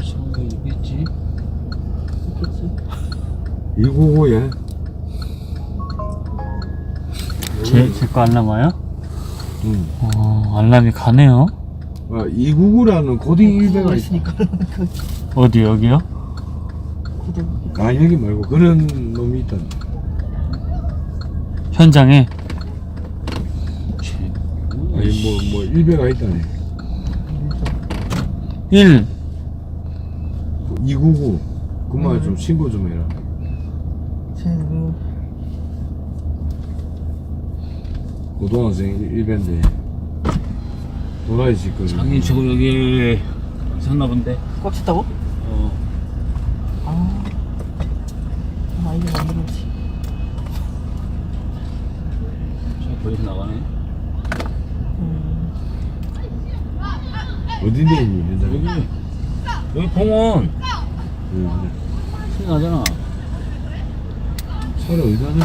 비싼 거 있겠지? 있겠지? 299에 제, 제거 알람와요? 응. 어, 알람이 가네요. 아, 299라는 고딩 1배가 있 있으니까 어디, 여기요? 아 여기 말고 그런 놈이 있다 현장에? 아니 뭐뭐 1배가 있다네 1. 299 그만 좀 신고 좀 해라 지금 고등학생 1배인데 도라이 짓거리 장인 치고 여기 있었나 본데. 꽉 찼다고? 어. 아, 아 이게 만들었지. 저 거기서 나가네. 음, 어딘데 있니 여기. 여기 공원. 응. 생각하잖아. 서로 의사는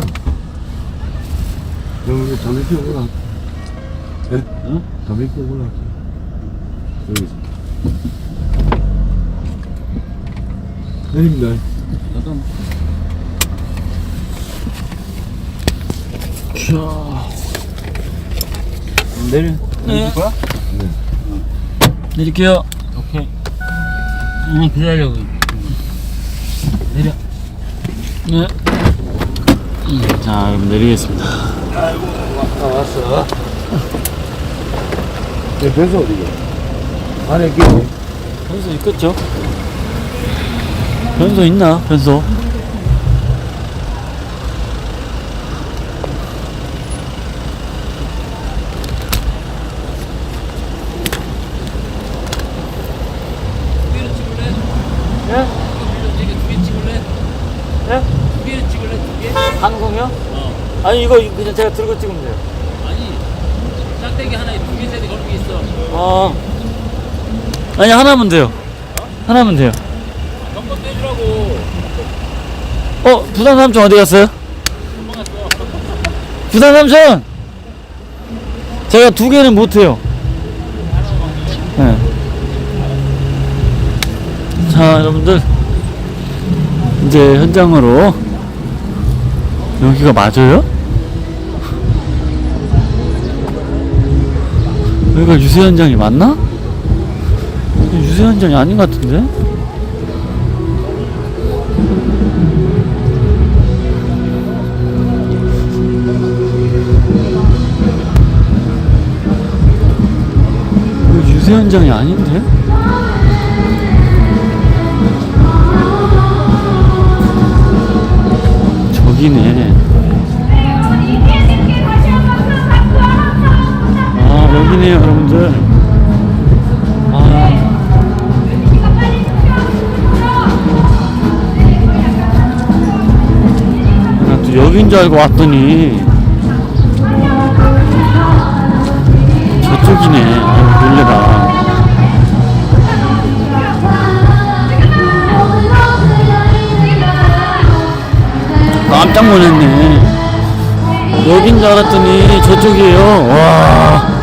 형 우리 담배 피우고 올라 예? 응? 담배 피우고 올라 여기서 내립니다 잠깐. 자. 내려. 내릴 거야? 네. 내릴게요. 오케이. 응, 기다려. 네. 음, 자, 그럼 내리겠습니다. 다 왔어 내 변소 어디가 안에 끼고 변소 있겠죠? 변소 있나? 변소? 예? 예? 방송이요? 아니 이거 그냥 제가 들고 찍으면 돼요. 아니 짝대기 하나에 두 개, 세개 걸린 게 있어. 아 아니 하나면 돼요. 하나면 돼요. 한번 빼주라고. 어 부산 삼촌 어디 갔어요? 부산 삼촌 제가 두 개는 못 해요. 네. 자 여러분들 이제 현장으로 여기가 맞아요? 여기가 유세 현장이 맞나? 유세 현장이 아닌 것 같은데? 유세 현장이 아닌데? 저기네. 여긴 줄 알고 왔더니 저쪽이네. 아유, 놀래라. 깜짝 놀랐네. 여긴 줄 알았더니 저쪽이에요. 와.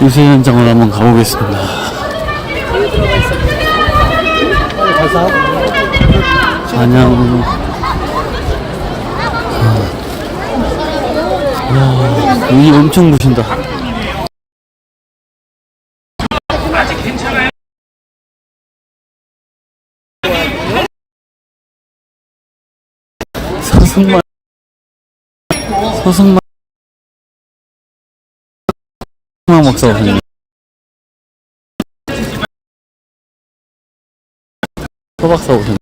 유세 현장으로 한번 가보겠습니다. 와, 눈이 엄청 부신다. 서승만 서승만 막 먹어 소박사 오셨네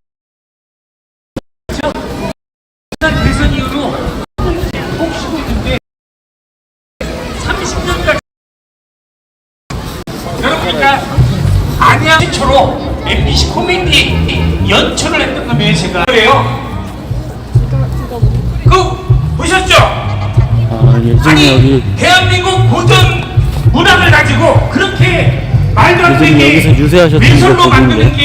대선 이후로 아니야 최초로 MBC 코미디 연출을 했던 놈이에요 제가 그래요 그 보셨죠? 아 아니, 대한민국 고등 문학을 가지고 그렇게 말도 안 되게 민설로 만드는 게